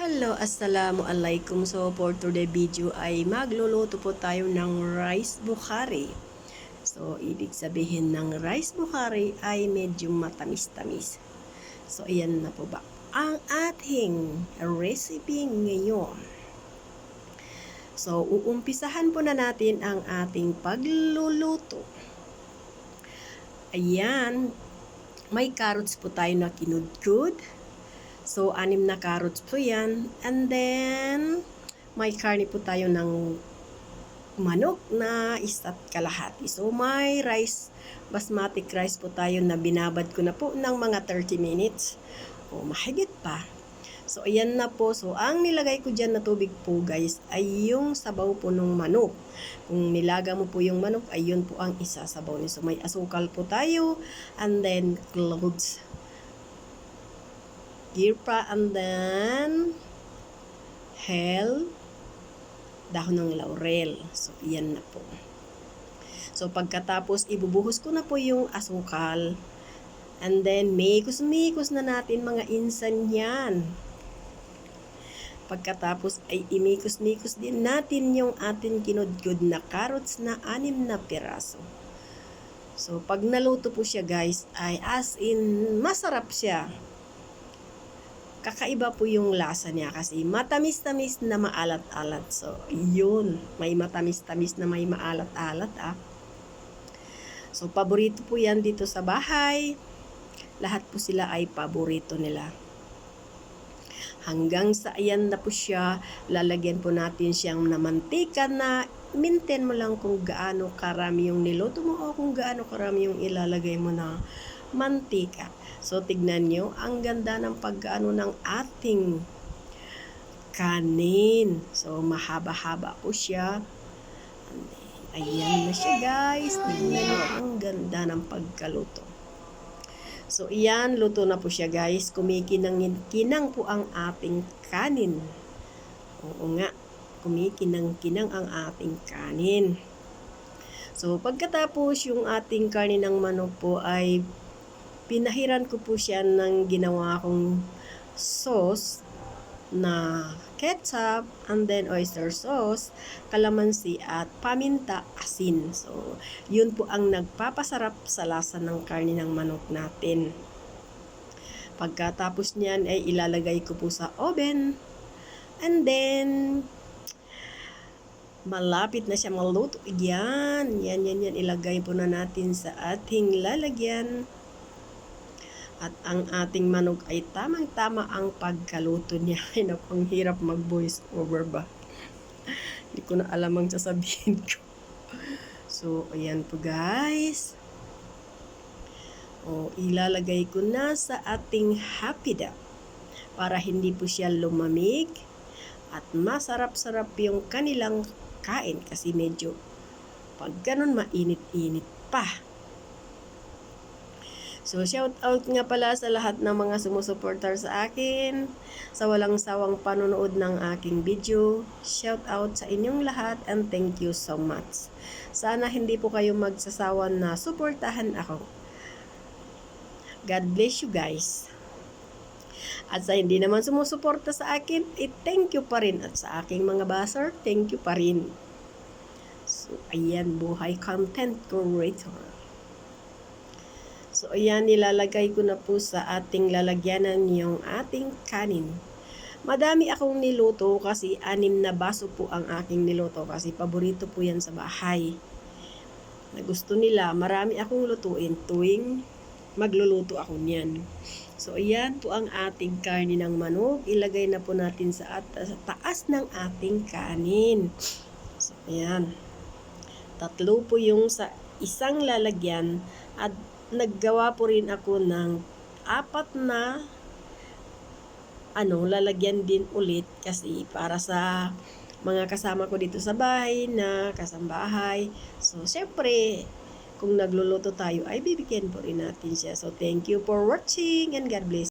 Hello, assalamu alaikum. So, for today video ay magluluto po tayo ng rice bukhari. So, ibig sabihin ng rice bukhari ay medyo matamis-tamis. So, ayan na po ba ang ating recipe ngayon. So, uumpisahan po na natin ang ating pagluluto. Ayan, may carrots po tayo na kinudkud. So, anim na carrots po yan. And then, may karne po tayo ng manok na isa't kalahati. So, may rice, basmati rice po tayo na binabad ko na po ng mga 30 minutes. O, mahigit pa. So, ayan na po. So, ang nilagay ko dyan na tubig po, guys, ay yung sabaw po ng manok. Kung nilaga mo po yung manok, ay yun po ang isasabaw niyo. So, may asukal po tayo. And then, cloves girpa and then hell dahon ng laurel. So, iyan na po. So, pagkatapos, ibubuhos ko na po yung asukal. And then, mikos-mikos na natin mga insan yan. Pagkatapos, ay imikos-mikos din natin yung atin kinudkod na carrots na anim na piraso. So, pag naluto po siya guys, ay as in, masarap siya kakaiba po yung lasa niya kasi matamis-tamis na maalat-alat. So, yun. May matamis-tamis na may maalat-alat ah. So, paborito po yan dito sa bahay. Lahat po sila ay paborito nila. Hanggang sa ayan na po siya, lalagyan po natin siyang na mantika na minten mo lang kung gaano karami yung niluto mo o kung gaano karami yung ilalagay mo na mantika. So, tignan nyo, ang ganda ng pagkaano ng ating kanin. So, mahaba-haba po siya. Ayan na siya, guys. Tignan nyo, ang ganda ng pagkaluto. So, iyan, luto na po siya, guys. Kumikinang-kinang po ang ating kanin. Oo nga, kumikinang-kinang ang ating kanin. So, pagkatapos yung ating kanin ng manok po ay pinahiran ko po siya ng ginawa kong sauce na ketchup and then oyster sauce, kalamansi at paminta asin. So, yun po ang nagpapasarap sa lasa ng karne ng manok natin. Pagkatapos niyan ay ilalagay ko po sa oven. And then, malapit na siya maluto. Yan, yan, yan, yan. Ilagay po na natin sa ating lalagyan. At ang ating manok ay tamang-tama ang pagkaluto niya. Ay, naku, ang hirap mag-voice over ba? Hindi ko na alam ang sasabihin ko. So, ayan po guys. O, ilalagay ko na sa ating hapida para hindi po siya lumamig at masarap-sarap yung kanilang kain kasi medyo pag ganun mainit-init pa. So, shout out nga pala sa lahat ng mga sumusuportar sa akin, sa walang sawang panonood ng aking video. Shout out sa inyong lahat and thank you so much. Sana hindi po kayo magsasawa na suportahan ako. God bless you guys. At sa hindi naman sumusuporta sa akin, eh, thank you pa rin. At sa aking mga baser, thank you pa rin. So, ayan, buhay content creator. So, ayan, nilalagay ko na po sa ating lalagyanan yung ating kanin. Madami akong niluto kasi anim na baso po ang aking niluto kasi paborito po yan sa bahay. Na gusto nila, marami akong lutuin tuwing magluluto ako niyan. So, ayan po ang ating karni ng manok. Ilagay na po natin sa, at, sa taas ng ating kanin. So, ayan. Tatlo po yung sa isang lalagyan at naggawa po rin ako ng apat na ano, lalagyan din ulit kasi para sa mga kasama ko dito sa bahay na kasambahay. So, syempre, kung nagluluto tayo ay bibigyan po rin natin siya. So, thank you for watching and God bless.